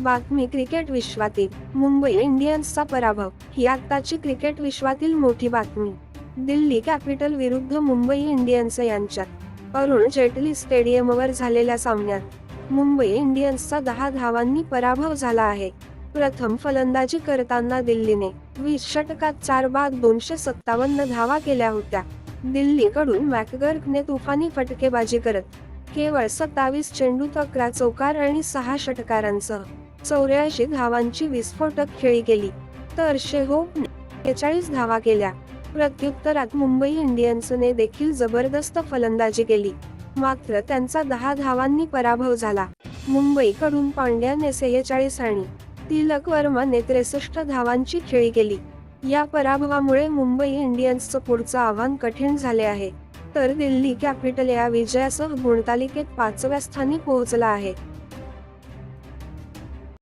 बातमी क्रिकेट विश्वातील मुंबई इंडियन्सचा पराभव ही आत्ताची क्रिकेट विश्वातील मोठी बातमी. दिल्ली कॅपिटल विरुद्ध मुंबई इंडियन्स यांच्यात अरुण जेटली स्टेडियमवर झालेल्या सामन्यात मुंबई इंडियन्सचा दहा धावांनी पराभव झाला आहे. प्रथम फलंदाजी करताना दिल्लीने वीस षटकात चार बाद दोनशे सत्तावन्न धावा केल्या होत्या. दिल्लीकडून मॅकगर्कने तुफानी फटकेबाजी करत केवळ सत्तावीस चेंडू अकरा चौकार आणि सहा षटकारांसह चौऱ्याऐंशी धावांची विस्फोटक खेळी गेली तर शेहोपने बेचाळीस धावा केल्या. प्रत्युत्तरात मुंबई इंडियन्सने देखील जबरदस्त फलंदाजी केली. मात्र त्यांचा दहा धावांनी पराभव झाला. मुंबईकडून पांड्याने सेहेचाळीस आणि तिलक वर्माने त्रेसष्ट धावांची खेळी केली. या पराभवामुळे मुंबई इंडियन्सचं पुढचं आव्हान कठीण झाले आहे. तर दिल्ली कॅपिटल या विजयासह गुणतालिकेत पाचव्या स्थानी पोहोचला आहे.